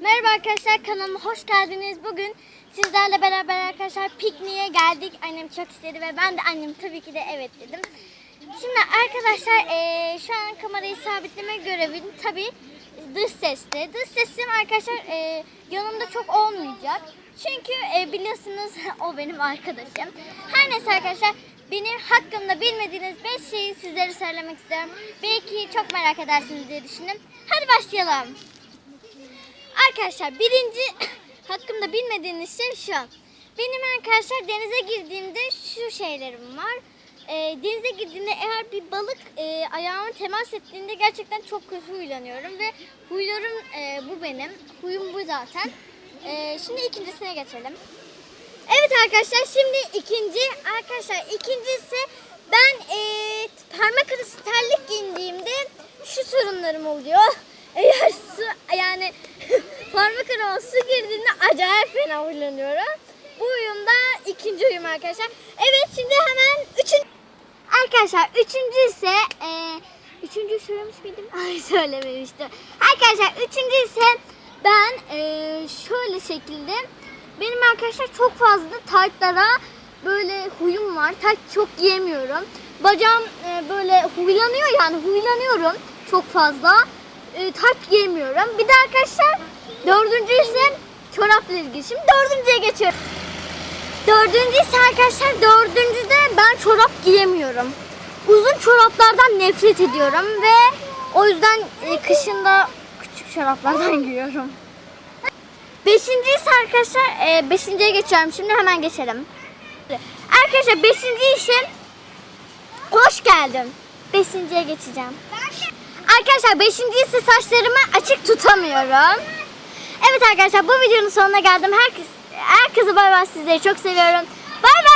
Merhaba arkadaşlar kanalıma hoş geldiniz. Bugün sizlerle beraber arkadaşlar pikniğe geldik. Annem çok istedi ve ben de annem tabii ki de evet dedim. Şimdi arkadaşlar eee, şu an kamerayı sabitleme görevim tabii dış seste. Dış sesim arkadaşlar eee, yanımda çok olmayacak. Çünkü eee, biliyorsunuz o benim arkadaşım. Her neyse arkadaşlar benim hakkımda bilmediğiniz 5 şeyi sizlere söylemek istiyorum. Belki çok merak edersiniz diye düşündüm. Hadi başlayalım. Arkadaşlar birinci hakkımda bilmediğiniz şey şu. Benim arkadaşlar denize girdiğimde şu şeylerim var. Ee, denize girdiğimde eğer bir balık e, ayağıma temas ettiğinde gerçekten çok kötü huylanıyorum ve huylarım e, bu benim. Huyum bu zaten. E, şimdi ikincisine geçelim. Evet arkadaşlar şimdi ikinci arkadaşlar ikincisi ben e, parmak arası terlik giydiğimde şu sorunlarım oluyor. Eğer su girdiğinde acayip fena huylanıyorum. Bu uyum da ikinci uyum arkadaşlar. Evet şimdi hemen üçün Arkadaşlar üçüncü ise e, üçüncü söylemiş miydim? Ay söylememiştim. Arkadaşlar üçüncü ise ben e, şöyle şekilde benim arkadaşlar çok fazla taytlara böyle huyum var. Tayt çok giyemiyorum. Bacağım e, böyle huylanıyor yani huylanıyorum çok fazla. E, tayt giyemiyorum. Bir de arkadaşlar dördüncü ise çorapla ilgili. Şimdi dördüncüye geçiyorum. Dördüncü ise arkadaşlar dördüncüde ben çorap giyemiyorum. Uzun çoraplardan nefret ediyorum ve o yüzden e, kışında küçük çoraplardan giyiyorum. Beşinci ise arkadaşlar e, beşinciye geçiyorum. Şimdi hemen geçelim. Arkadaşlar beşinci işim hoş geldin. Beşinciye geçeceğim. Arkadaşlar beşinci ise saçlarımı açık tutamıyorum. Evet arkadaşlar bu videonun sonuna geldim. Herkes, herkese bay bay sizleri çok seviyorum. Bay bay.